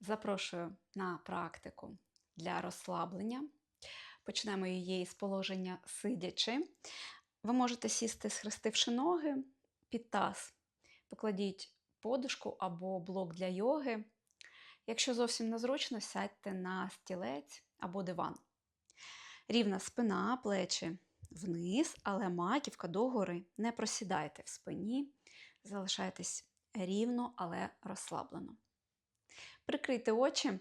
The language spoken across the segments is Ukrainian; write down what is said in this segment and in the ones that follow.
Запрошую на практику для розслаблення. Почнемо її з положення сидячи. Ви можете сісти, схрестивши ноги під таз. Покладіть подушку або блок для йоги. Якщо зовсім незручно, сядьте на стілець або диван. Рівна спина, плечі вниз, але маківка догори. Не просідайте в спині, залишайтесь рівно, але розслаблено. Прикрийте очі.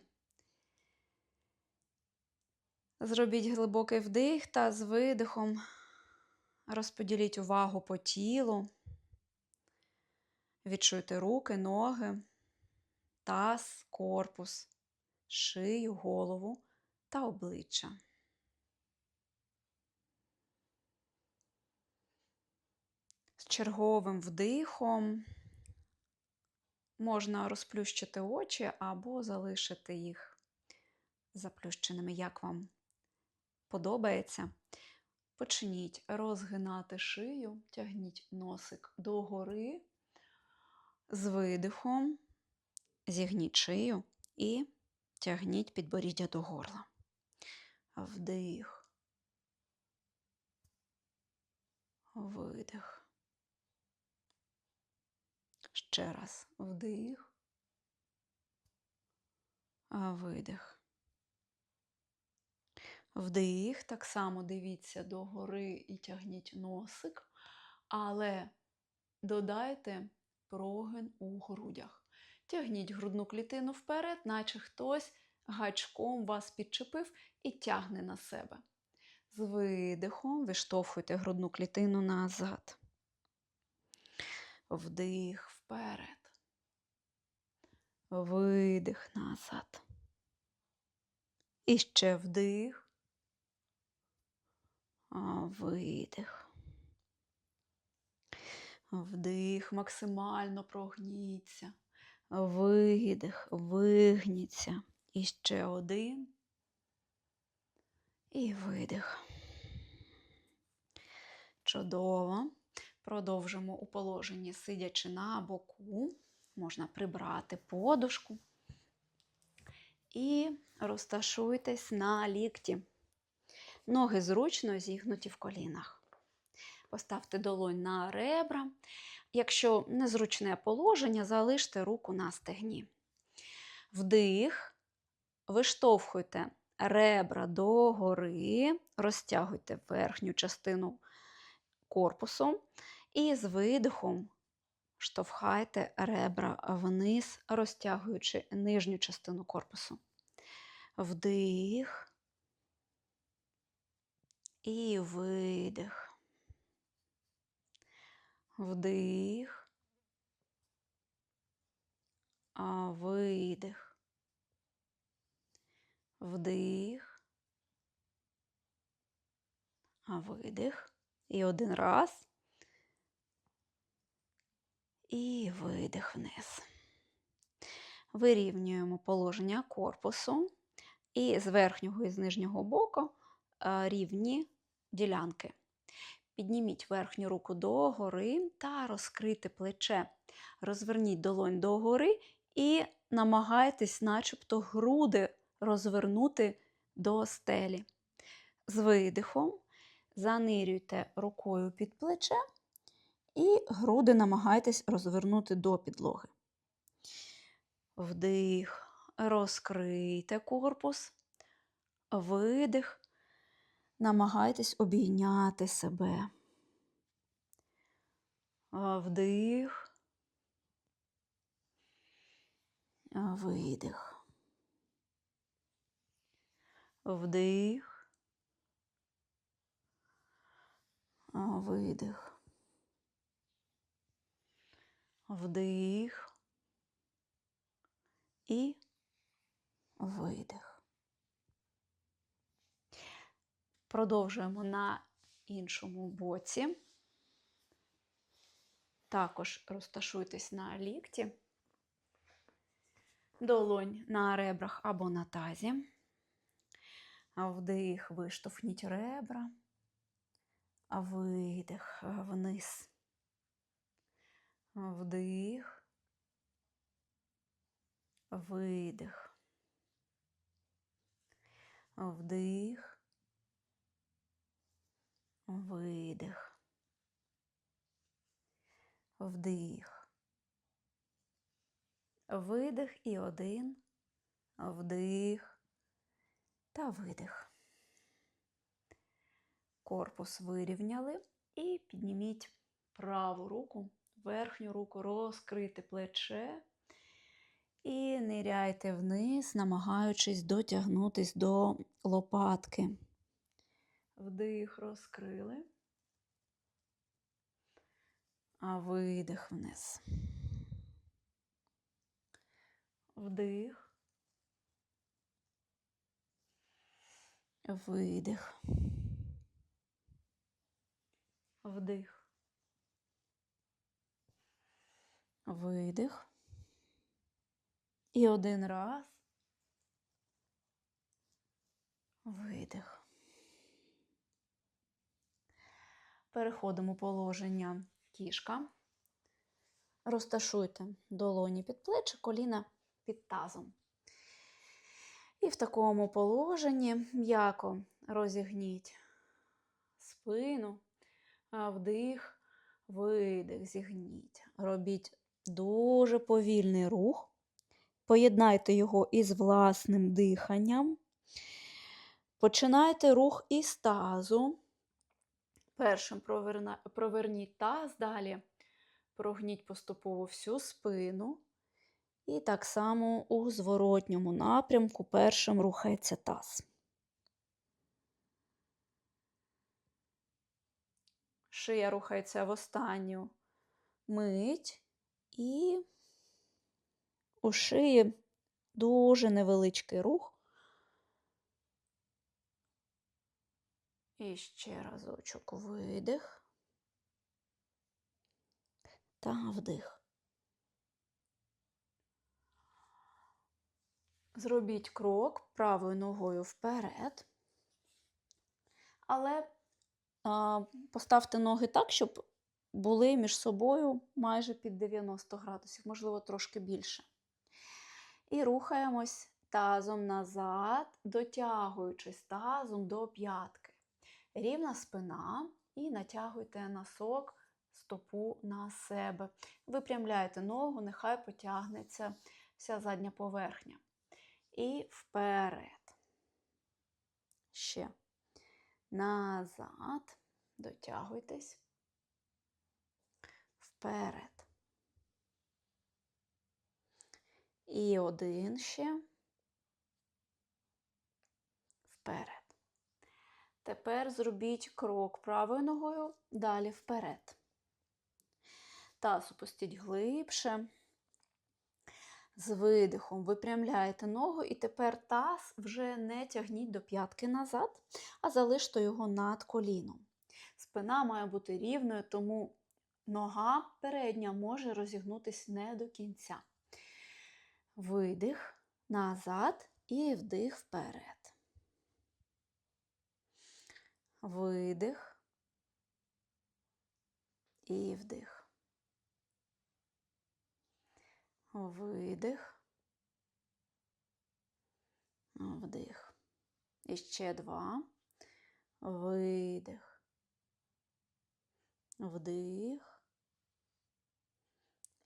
Зробіть глибокий вдих та з видихом розподіліть увагу по тілу. Відчуйте руки, ноги, таз, корпус, шию, голову та обличчя. З черговим вдихом можна розплющити очі або залишити їх заплющеними, як вам подобається. Почніть розгинати шию, тягніть носик догори з видихом, зігніть шию і тягніть підборіддя до горла. Вдих, видих. Ще раз вдих, видих. Вдих, так само дивіться догори і тягніть носик, але додайте прогин у грудях. Тягніть грудну клітину вперед, наче хтось гачком вас підчепив і тягне на себе. З видихом виштовхуйте грудну клітину назад. Вдих вперед. Видих назад. І ще вдих. Видих. Вдих, максимально прогніться. Видих, вигніться. І ще один. І видих. Чудово. Продовжимо у положенні, сидячи на боку. Можна прибрати подушку. І розташуйтесь на лікті. Ноги зручно зігнуті в колінах. Поставте долонь на ребра. Якщо незручне положення, залиште руку на стегні. Вдих, виштовхуйте ребра догори, розтягуйте верхню частину корпусу і з видихом штовхайте ребра вниз, розтягуючи нижню частину корпусу. Вдих. І видих. Вдих. А видих. Вдих. А видих. І один раз. І видих вниз. Вирівнюємо положення корпусу. І з верхнього і з нижнього боку рівні ділянки. Підніміть верхню руку догори та розкрийте плече. Розверніть долонь догори і намагайтесь, начебто, груди розвернути до стелі. З видихом занирюйте рукою під плече і груди намагайтесь розвернути до підлоги. Вдих, розкрийте корпус, видих, намагайтесь обійняти себе. Вдих, видих. Вдих, видих. Вдих і видих. Продовжуємо на іншому боці. Також розташуйтесь на лікті, долонь на ребрах або на тазі. Вдих, виштовхніть ребра, видих вниз. Вдих, видих. Вдих. Видих. Вдих. Видих і один. Вдих та видих. Корпус вирівняли і підніміть праву руку, верхню руку, розкрити плече і ниряйте вниз, намагаючись дотягнутись до лопатки. Вдих розкрили, а видих вниз. Вдих. Видих. Вдих. Видих. І один раз. Видих. Переходимо положення кішка. Розташуйте долоні під плечі, коліна під тазом. І в такому положенні м'яко розігніть спину, вдих, видих, зігніть. Робіть дуже повільний рух. Поєднайте його із власним диханням. Починайте рух із тазу. Першим проверніть таз, далі прогніть поступово всю спину. І так само у зворотньому напрямку першим рухається таз. Шия рухається в останню мить, і у шиї дуже невеличкий рух. І ще разочок видих та вдих. Зробіть крок правою ногою вперед, але поставте ноги так, щоб були між собою майже під 90 градусів, можливо, трошки більше. І рухаємось тазом назад, дотягуючись тазом до п'ятки. Рівна спина і натягуйте носок, стопу на себе. Випрямляйте ногу, нехай потягнеться вся задня поверхня. І вперед. Ще. Назад. Дотягуйтесь. Вперед. І один ще. Вперед. Тепер зробіть крок правою ногою, далі вперед. Таз опустіть глибше. З видихом випрямляєте ногу, і тепер таз вже не тягніть до п'ятки назад, а залиште його над коліном. Спина має бути рівною, тому нога передня може розігнутися не до кінця. Видих назад і вдих вперед. Видих і вдих. Видих. Вдих. І ще два. Видих. Вдих.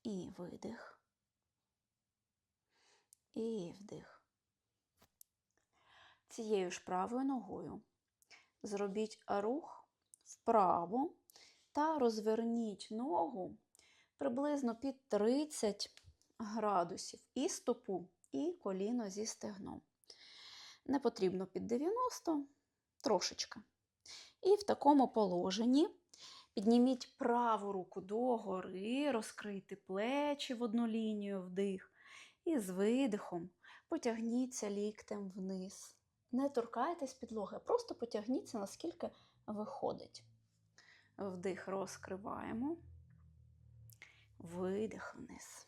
І видих. І вдих. Цією ж правою ногою зробіть рух вправо та розверніть ногу приблизно під 30 градусів і стопу, і коліно зі стегном. Не потрібно під 90, трошечки. І в такому положенні підніміть праву руку догори, розкрийте плечі в одну лінію вдих. І з видихом потягніться ліктем вниз. Не торкайтесь підлоги, просто потягніться, наскільки виходить. Вдих розкриваємо, видих вниз.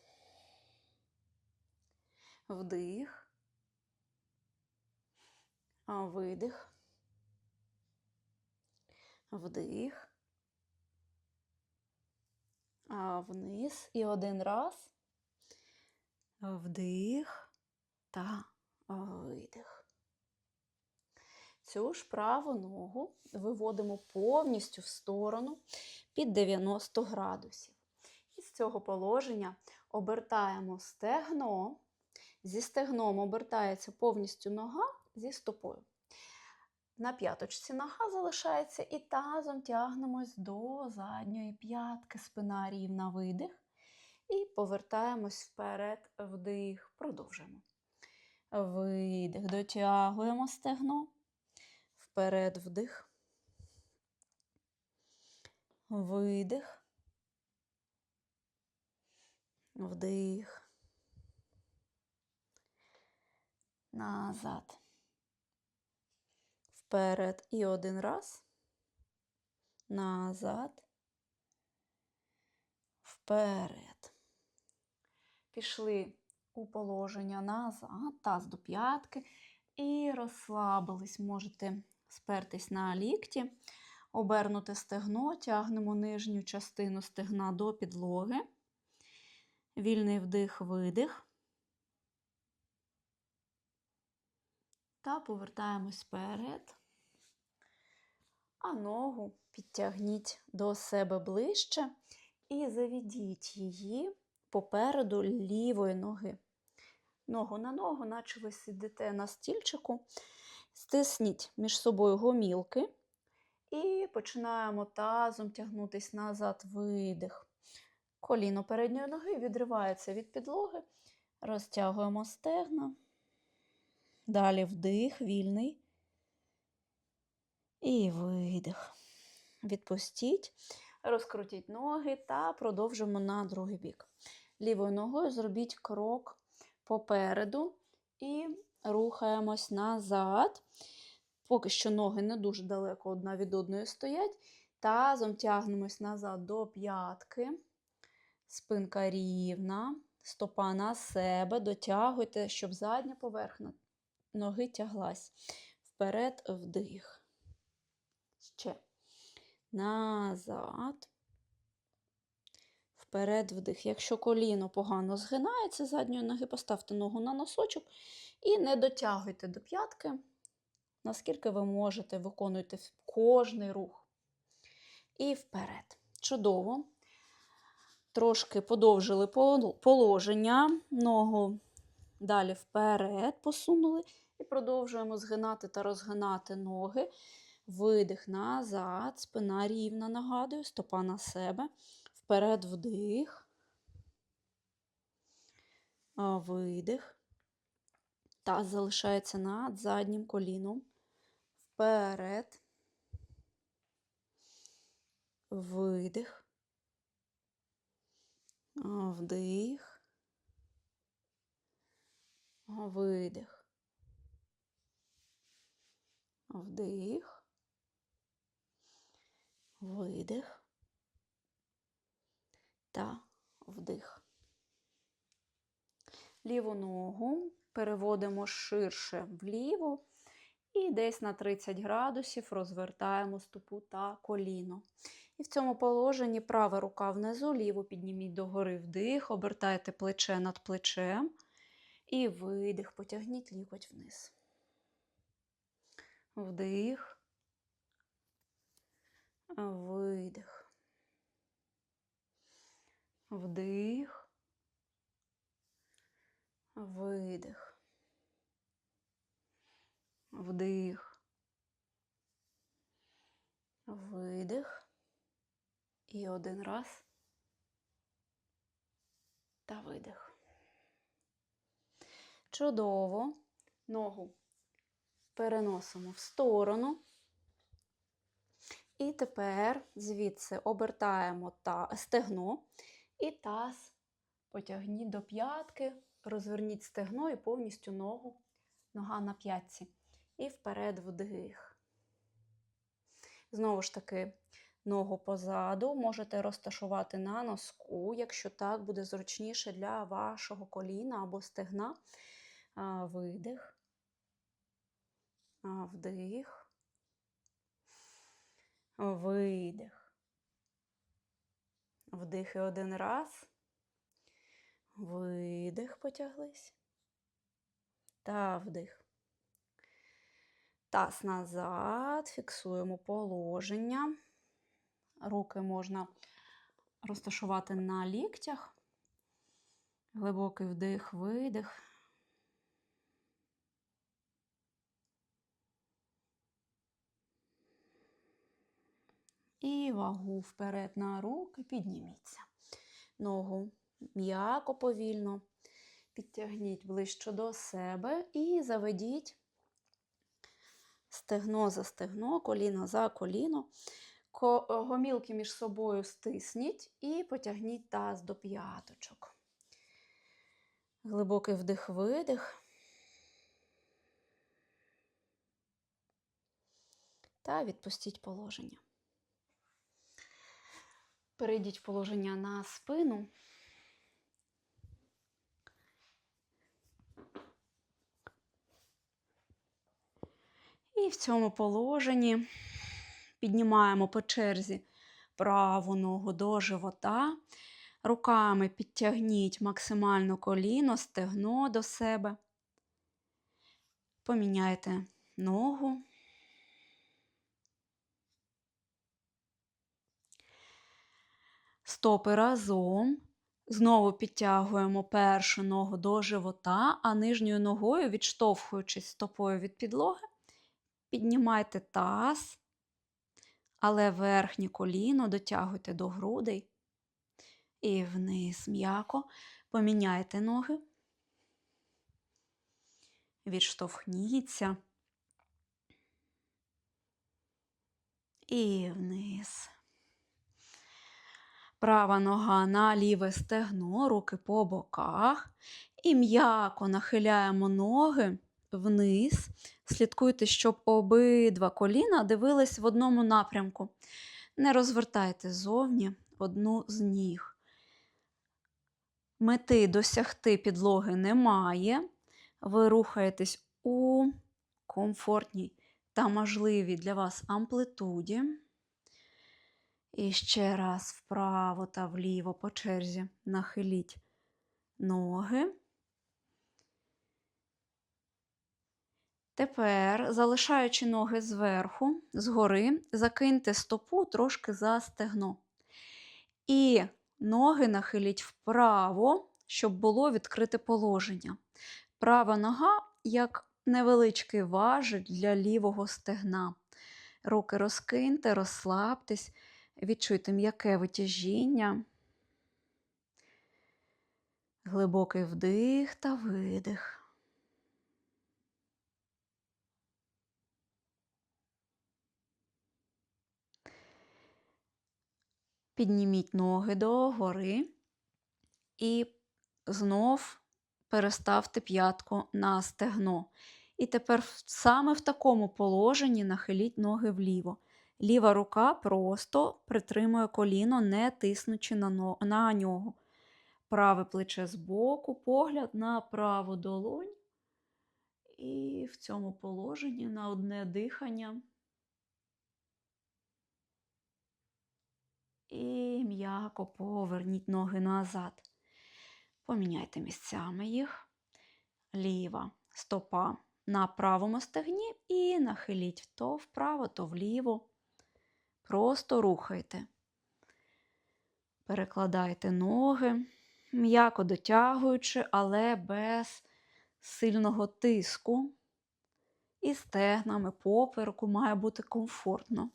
Вдих, видих, вдих, вниз і один раз. Вдих та видих. Цю ж праву ногу виводимо повністю в сторону під 90 градусів. І з цього положення обертаємо стегно. Зі стегном обертається повністю нога зі стопою. На п'яточці нога залишається і тазом тягнемось до задньої п'ятки, спина рівна видих. І повертаємось вперед, вдих, продовжуємо. Видих, дотягуємо стегно. Вперед вдих. Видих. Вдих. Назад. Вперед. І один раз. Назад. Вперед. Пішли у положення назад, таз до п'ятки. І розслабились. Можете спертись на лікті, обернути стегно, тягнемо нижню частину стегна до підлоги. Вільний вдих, видих. Та повертаємось вперед. А ногу підтягніть до себе ближче і заведіть її попереду лівої ноги. Ногу на ногу, наче ви сидите на стільчику. Стисніть між собою гомілки. І починаємо тазом тягнутись назад, видих. Коліно передньої ноги відривається від підлоги. Розтягуємо стегна. Далі вдих, вільний. І видих. Відпустіть, розкрутіть ноги та продовжимо на другий бік. Лівою ногою зробіть крок попереду і рухаємось назад. Поки що ноги не дуже далеко одна від одної стоять. Тазом тягнемось назад до п'ятки. Спинка рівна, стопа на себе, дотягуйте, щоб задня поверхня ноги тяглась. Вперед вдих. Ще. Назад. Вперед вдих. Якщо коліно погано згинається задньої ноги, поставте ногу на носочок і не дотягуйте до п'ятки. Наскільки ви можете, виконуйте кожний рух. І вперед. Чудово. Трошки подовжили положення, ногу далі вперед посунули. І продовжуємо згинати та розгинати ноги. Видих назад, спина рівна, нагадую, стопа на себе. Вперед вдих. Видих. Таз залишається над заднім коліном. Вперед. Видих. Вдих. Видих. Вдих. Видих та вдих. Ліву ногу переводимо ширше вліво і десь на 30 градусів розвертаємо стопу та коліно. І в цьому положенні права рука внизу, ліву підніміть догори вдих, обертайте плече над плечем. І видих, потягніть лікоть вниз. Вдих, видих. Вдих, видих. Вдих. Видих. І один раз. Та видих. Чудово. Ногу переносимо в сторону. І тепер звідси обертаємо та стегно і таз потягніть до п'ятки, розверніть стегно і повністю ногу, нога на п'ятці. І вперед вдих. Знову ж таки, ногу позаду можете розташувати на носку, якщо так буде зручніше для вашого коліна або стегна. Видих, вдих, видих. Вдихи один раз. Видих, потяглись. Та вдих. Таз назад, фіксуємо положення. Руки можна розташувати на ліктях. Глибокий вдих, видих. І вагу вперед на руки, підніміться. Ногу м'яко, повільно. Підтягніть ближче до себе і заведіть стегно за стегно, коліно за коліно. Гомілки між собою стисніть і потягніть таз до п'яточок. Глибокий вдих-видих. Та відпустіть положення. Перейдіть в положення на спину. І в цьому положенні піднімаємо по черзі праву ногу до живота. Руками підтягніть максимально коліно, стегно до себе. Поміняйте ногу. Стопи разом. Знову підтягуємо першу ногу до живота, а нижньою ногою, відштовхуючись стопою від підлоги, піднімайте таз, але верхнє коліно дотягуйте до грудей. І вниз м'яко поміняйте ноги, відштовхніться. І вниз. Права нога на ліве стегно, руки по боках. І м'яко нахиляємо ноги вниз. Слідкуйте, щоб обидва коліна дивились в одному напрямку. Не розвертайте зовні одну з ніг. Мети досягти підлоги немає. Ви рухаєтесь у комфортній та можливій для вас амплитуді. І ще раз вправо та вліво по черзі нахиліть ноги. Тепер, залишаючи ноги зверху, згори, закиньте стопу трошки за стегно. І ноги нахиліть вправо, щоб було відкрите положення. Права нога як невеличкий важіль для лівого стегна. Руки розкиньте, розслабтесь, відчуйте м'яке витяжіння. Глибокий вдих та видих. Підніміть ноги догори і знов переставте п'ятку на стегно. І тепер саме в такому положенні нахиліть ноги вліво. Ліва рука просто притримує коліно, не тиснучи на, на нього. Праве плече збоку, погляд на праву долонь. І в цьому положенні на одне дихання. І м'яко поверніть ноги назад. Поміняйте місцями їх. Ліва стопа на правому стегні і нахиліть то вправо, то вліво. Просто рухайте. Перекладайте ноги, м'яко дотягуючи, але без сильного тиску. І стегнами попереку має бути комфортно.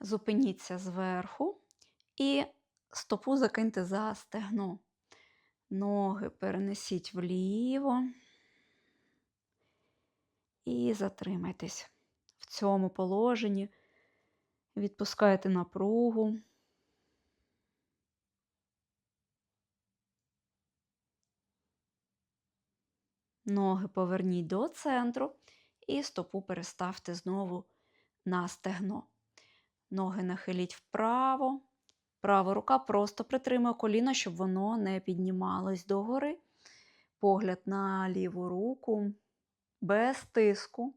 Зупиніться зверху і стопу закиньте за стегно. Ноги перенесіть вліво і затримайтесь в цьому положенні, відпускайте напругу. Ноги поверніть до центру і стопу переставте знову на стегно. Ноги нахиліть вправо. Права рука просто притримує коліно, щоб воно не піднімалось догори. Погляд на ліву руку, без тиску.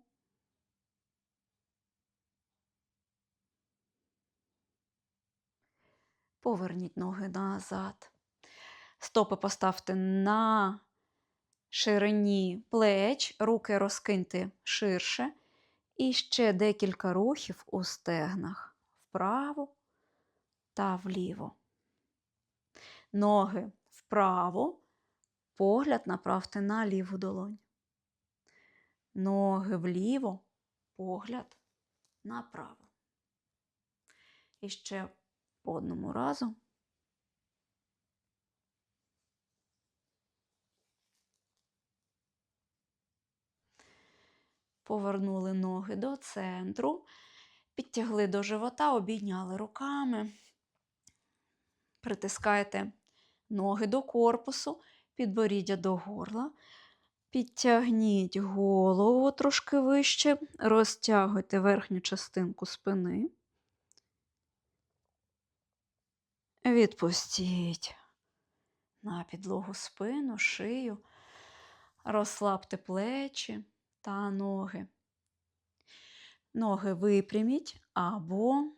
Поверніть ноги назад. Стопи поставте на ширині плеч, руки розкиньте ширше. І ще декілька рухів у стегнах вправо та вліво. Ноги вправо, погляд направте на ліву долонь. Ноги вліво, погляд направо. І ще по одному разу. Повернули ноги до центру, підтягли до живота, обійняли руками. Притискайте ноги до корпусу, підборіддя до горла. Підтягніть голову трошки вище, розтягуйте верхню частинку спини. Відпустіть на підлогу спину, шию, розслабте плечі та ноги. Ноги випряміть або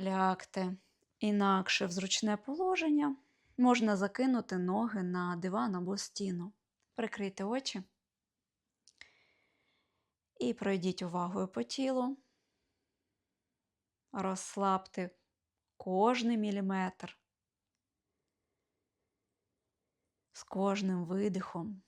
лягте інакше в зручне положення. Можна закинути ноги на диван або стіну. Прикрийте очі і пройдіть увагою по тілу. Розслабте кожний міліметр. З кожним видихом